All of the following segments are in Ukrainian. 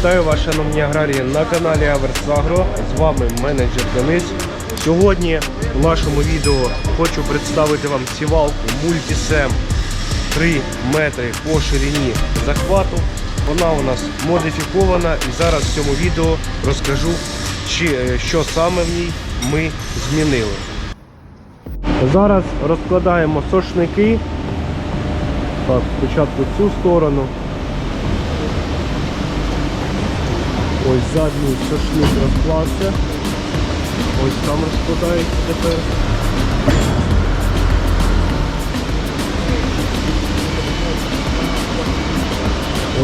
Вітаю вас, шановні аграрії, на каналі Аверсагро. З вами менеджер Денис. Сьогодні в нашому відео хочу представити вам сівалку Multisem 3 метри по ширині захвату. Вона у нас модифікована і зараз в цьому відео розкажу, е, що саме в ній ми змінили. Зараз розкладаємо сошники. Так, спочатку цю сторону. Ось задній сошник розклався. Ось там розкладається тепер.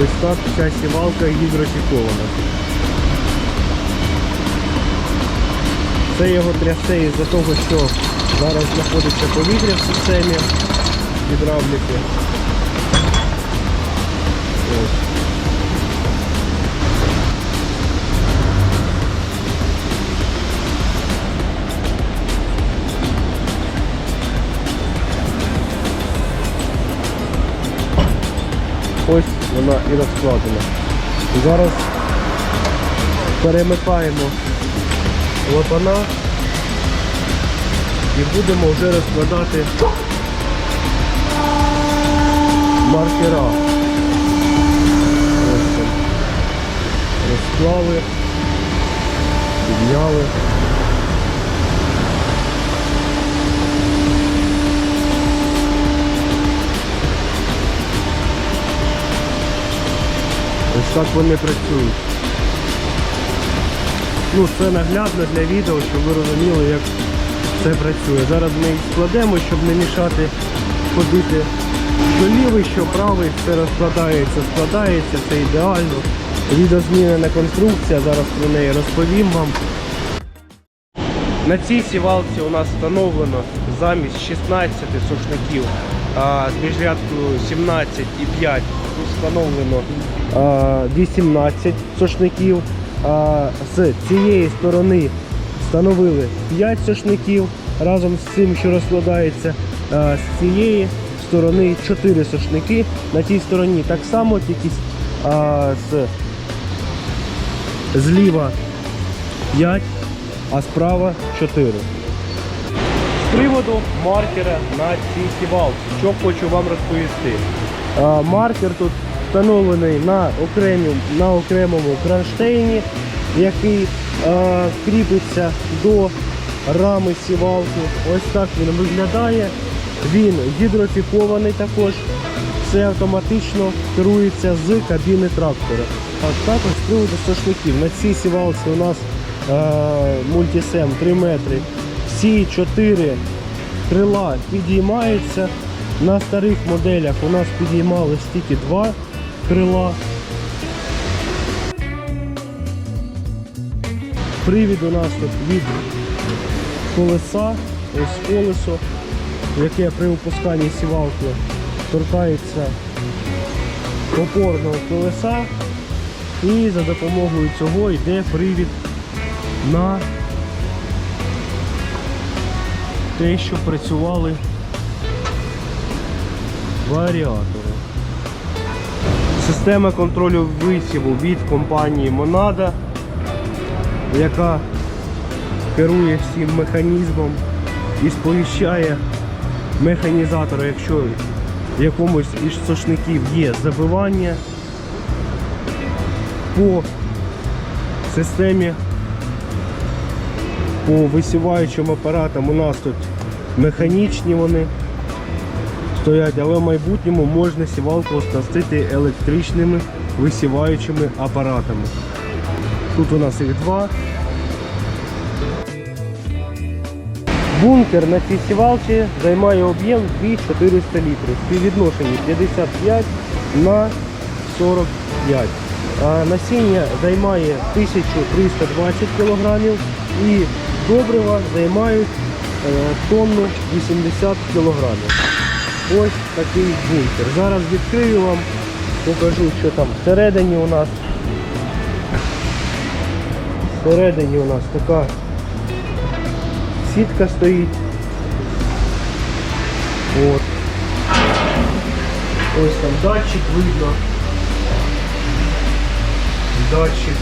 Ось так вся сівалка гідросікована. Це його трясе із-за того, що зараз знаходиться повітря в системі гідравліки. Вона і розкладена. Зараз перемикаємо лопана і будемо вже розкладати маркера. Розклали, підняли. Так вони працюють. Ну, це наглядно для відео, щоб ви розуміли, як це працює. Зараз ми їх складемо, щоб не мішати ходити що лівий, що правий, все розкладається, складається, все ідеально. Відозмінена конструкція, зараз про неї розповім вам. На цій сівалці у нас встановлено замість 16 сушників з міжрядкою 17 і 5 тут встановлено 18 сушників. А, з цієї сторони встановили 5 сушників разом з цим, що розкладається. З цієї сторони 4 сушники. На тій стороні так само, тільки з зліва 5, а справа 4. Приводу маркера на цій сівалці, що хочу вам розповісти. Маркер тут встановлений на, окремі, на окремому кронштейні, який кріпиться до рами сівалки. Ось так він виглядає. Він гідрофікований також. Все автоматично керується з кабіни трактора. А також приводу сошників. На цій сівалці у нас е, мультисем 3 метри. Всі 4 крила підіймаються. На старих моделях у нас підіймались тільки 2 крила. Привід у нас тут від колеса, ось колесо, яке при опусканні сівалки торкається опорного колеса і за допомогою цього йде привід на те, що працювали варіатори. Система контролю висіву від компанії Monada, яка керує всім механізмом і сповіщає механізатора, якщо в якомусь із сошників є забивання по системі по висіваючим апаратам у нас тут механічні вони стоять, але в майбутньому можна сівалку оснастити електричними висіваючими апаратами. Тут у нас їх два. Бункер на цій сівалці займає об'єм 2400 літрів. Співвідношенні 55 на 45. А насіння займає 1320 кг і добрива займають е, тонну 80 кг. Ось такий бункер. Зараз відкрию вам, покажу, що там всередині у нас. Всередині у нас така сітка стоїть. От. Ось там датчик видно. датчик,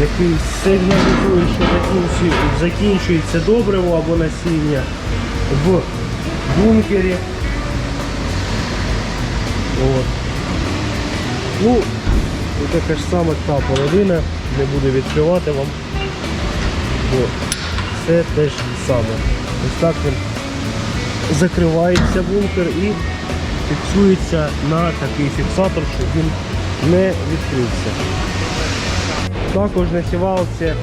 який сигналізує, що закінчується добриво або насіння в бункері. От. Ну, така ж сама та половина, не буду відкривати вам. Все те ж саме. Ось так він закривається бункер і фіксується на такий фіксатор, щоб він не відкрився. Також на сівалці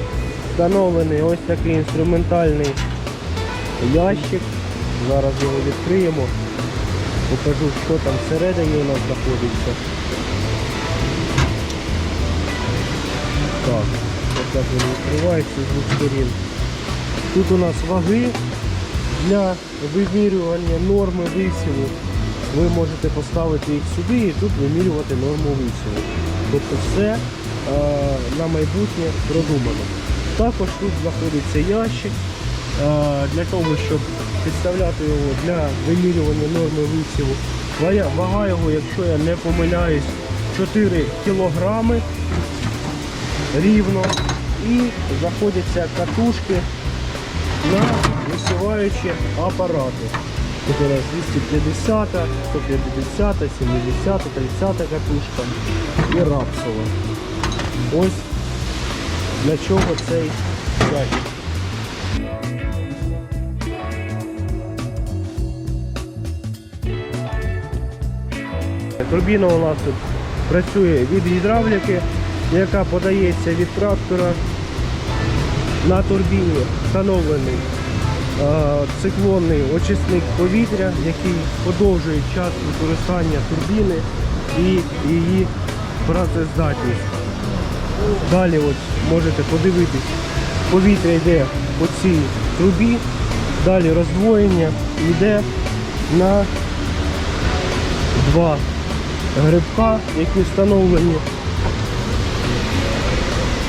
встановлений ось такий інструментальний ящик. Зараз його відкриємо. Покажу, що там всередині у нас знаходиться. Так, ось так він відкривається з двох сторін. Тут у нас ваги для вимірювання норми висіву. Ви можете поставити їх сюди і тут вимірювати норму висіву. Тобто все на майбутнє продумано. Також тут знаходиться ящик е, для того, щоб підставляти його для вимірювання норми висіву. Вага його, якщо я не помиляюсь, 4 кілограми рівно. І знаходяться катушки на висіваючі апарати. Тут у нас 250, 150, 70, 30 катушка і рапсова. Ось для чого цей ящик. Турбіна у нас тут працює від гідравліки, яка подається від трактора на турбіні встановлений циклонний очисник повітря, який подовжує час використання турбіни і її працездатність. Далі от можете подивитись, повітря йде по цій трубі, далі роздвоєння йде на два грибка, які встановлені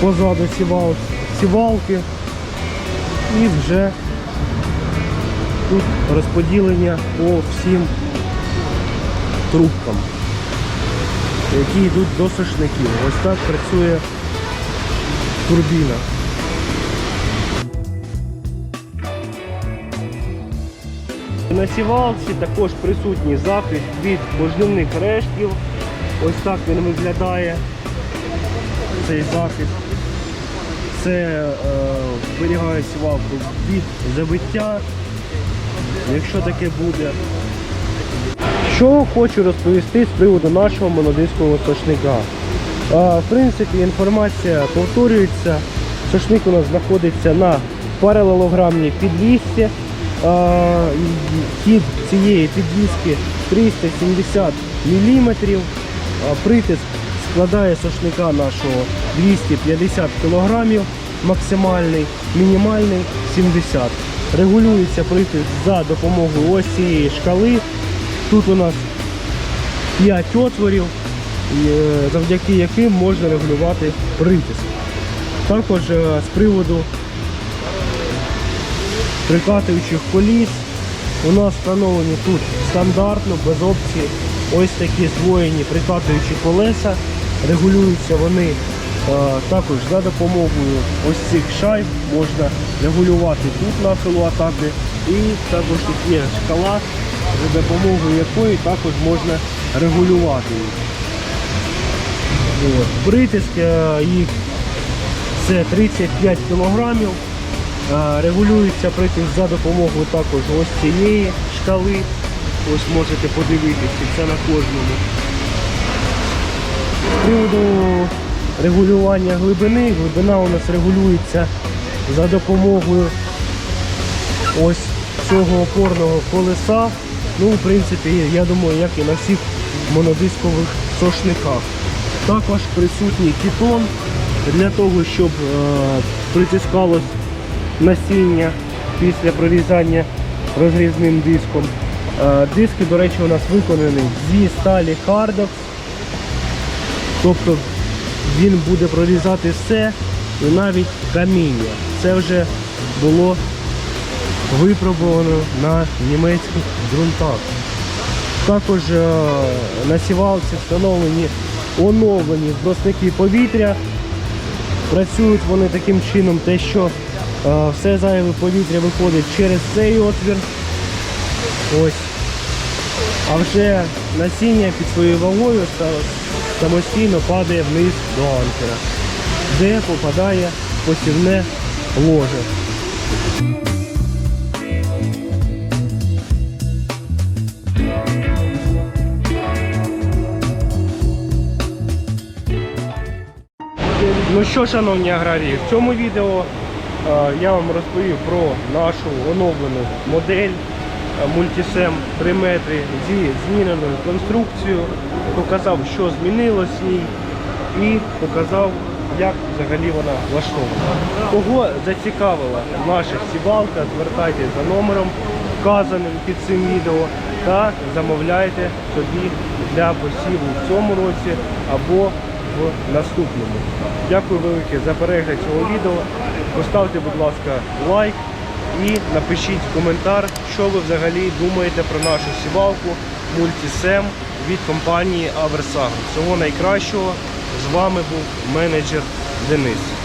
позаду сівал, сівалки. І вже тут розподілення по всім трубкам, які йдуть до сошників. Ось так працює турбіна. На сівалці також присутній захист від можливих рештків. Ось так він виглядає, цей захист. Це зберігає сівалку від забиття, якщо таке буде. Що хочу розповісти з приводу нашого монодискового сошника. В принципі, інформація повторюється. Сошник у нас знаходиться на паралелограмній підвісці. Хід цієї підвіски 370 мм. Притиск складає сошника нашого 250 кг максимальний, мінімальний 70 Регулюється притиск за допомогою ось цієї шкали. Тут у нас 5 отворів, завдяки яким можна регулювати притиск. Також е, з приводу прикатуючих коліс у нас встановлені тут стандартно, без опції, ось такі здвоєні прикатуючі колеса. Регулюються вони е, також за допомогою ось цих шайб можна регулювати тут нахилу атаки. І також тут є шкала, за допомогою якої також можна регулювати їх. От. Притиск е, їх це 35 кілограмів. Е, Регулюється притиск за допомогою також ось цієї шкали. Ось можете подивитися, це на кожному. З приводу регулювання глибини, глибина у нас регулюється за допомогою ось цього опорного колеса. Ну, в принципі, я думаю, як і на всіх монодискових сошниках. Також присутній кітон для того, щоб е, притискалось насіння після прорізання розрізним диском. Е, диски, до речі, у нас виконані зі сталі Cardox. Тобто він буде прорізати все і навіть каміння. Це вже було випробовано на німецьких ґрунтах. Також е, на встановлені оновлені збросники повітря. Працюють вони таким чином, те, що е, все зайве повітря виходить через цей отвір. Ось. А вже насіння під своєю вагою самостійно падає вниз до анкера, де попадає посівне ложе. Ну що, шановні аграрії, в цьому відео е, я вам розповів про нашу оновлену модель е, Multisem 3 метри зі зміненою конструкцією, показав, що змінилось ній і показав, як взагалі вона влаштована. Кого зацікавила наша сівалка, звертайтесь за номером, вказаним під цим відео, та замовляйте собі для посіву в цьому році або наступному. Дякую велике за перегляд цього відео. Поставте, будь ласка, лайк і напишіть коментар, що ви взагалі думаєте про нашу сівалку Multisem від компанії Аверсагро. Всього найкращого. З вами був менеджер Денис.